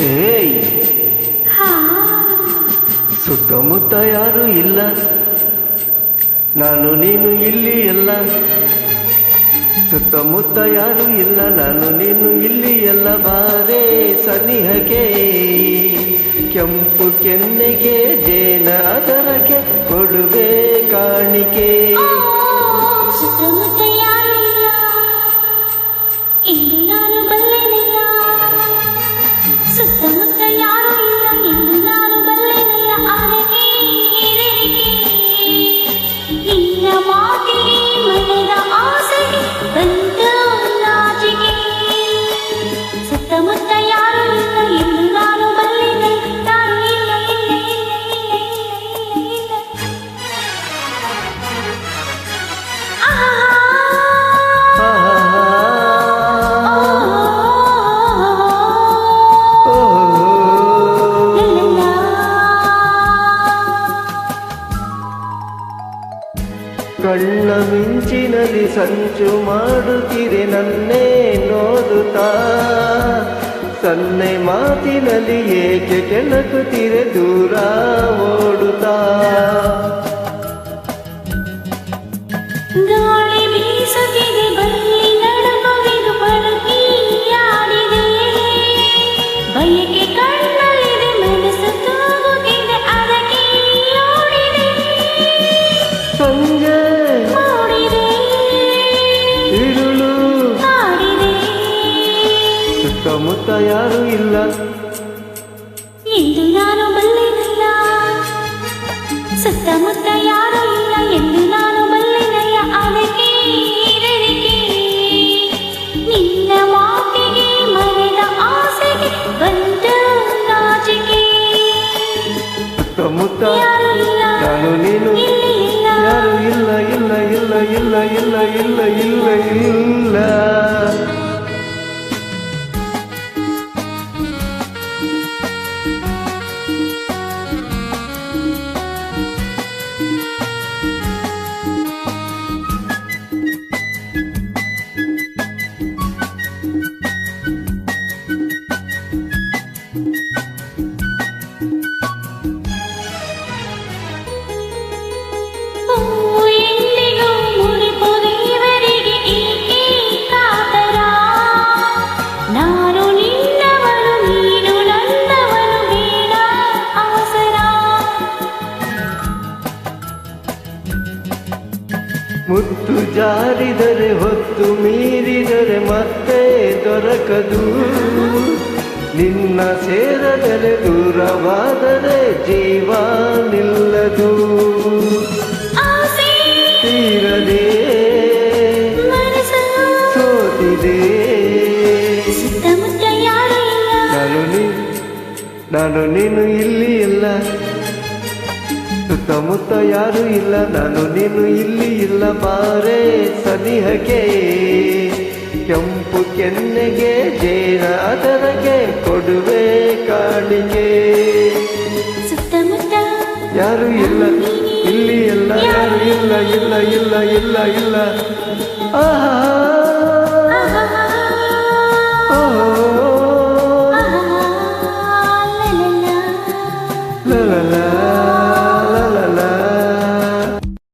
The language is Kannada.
ಏಯ್! ಸುತ್ತಮುತ್ತ ಯಾರು ಇಲ್ಲ. ನಾನು ನೀನು ಇಲ್ಲಿ ಎಲ್ಲ. ಸುತ್ತಮುತ್ತ ಯಾರು ಇಲ್ಲ, ನಾನು ನೀನು ಇಲ್ಲಿ ಎಲ್ಲ ಬಾರೆ ಸನಿಹಗೆ ಕೆಂಪು ಕೆನ್ನೆಗೆ ಜೇನ ಅದರಕ್ಕೆ ಕೊಡುವೆ ಕಾಣಿಕೆ. ಕಣ್ಣ ಮಿಂಚಿನಲ್ಲಿ ಸಂಚು ಮಾಡುತ್ತಿರೆ ನನ್ನೇ ನೋಡುತ್ತಾ. ಸನ್ನೆ ಮಾತಿನಲ್ಲಿ ಏಕೆ ಕೆಣಕುತ್ತಿರೆ ದೂರ ಓಡುತ್ತಾ. ಗಾಳಿ ಸುತ್ತಮುತ್ತ ಯಾರು ಇಲ್ಲ ಎಂದು ನಾನು ಬಲ್ಲೆನಲ್ಲ ಸುತ್ತಮುತ್ತ ಯಾರೂ ಇಲ್ಲ ಎಂದು ನಾನು ಬಲ್ಲೆನಲ್ಲ ಅದಕ್ಕೆ ಹೆದರಿಕೆ ನಿನ್ನ ಮಾತಿಗೆ ಮರೆದ ಆಸೆಗೆ ಬಂದ ನಾಚಿಕೆ ಸುತ್ತಮುತ್ತ ಯಾರೂ ಇಲ್ಲ ನಾನು ನೀನು ಇಲ್ಲಿ ಇಲ್ಲ ಯಾರು ಇಲ್ಲ ಇಲ್ಲ ಇಲ್ಲ ಇಲ್ಲ ಇಲ್ಲ ಇಲ್ಲ ಇಲ್ಲ ಇಲ್ಲ ಮುತ್ತು ಜಾರಿದರೆ ಹೊತ್ತು ಮೀರಿದರೆ ಮತ್ತೆ ದೊರಕದು. ನಿನ್ನ ಸೇರದರೆ ದೂರವಾದರೆ ಜೀವ ನಿಲ್ಲದು. ತೀರದೆ ಸೋತಿದೆ. ನಾನು ನೀನು ಇಲ್ಲಿ ಇಲ್ಲ. ಸುತ್ತಮುತ್ತ ಯಾರು ಇಲ್ಲ ನಾನು ನೀನು ಇಲ್ಲಿ ಇಲ್ಲ ಬಾರೆ ಸನಿಹಕ್ಕೆ. ಕೆಂಪು ಕೆನ್ನೆಗೆ ಜೇನ ಅದರಗೆ ಕೊಡುವೆ ಕಾಣಿಕೆ. ಸುತ್ತಮುತ್ತ ಯಾರು ಇಲ್ಲ ಇಲ್ಲಿ ಇಲ್ಲ ಯಾರು ಇಲ್ಲ ಇಲ್ಲ ಇಲ್ಲ ಇಲ್ಲ ಇಲ್ಲ. ಆಹಾ.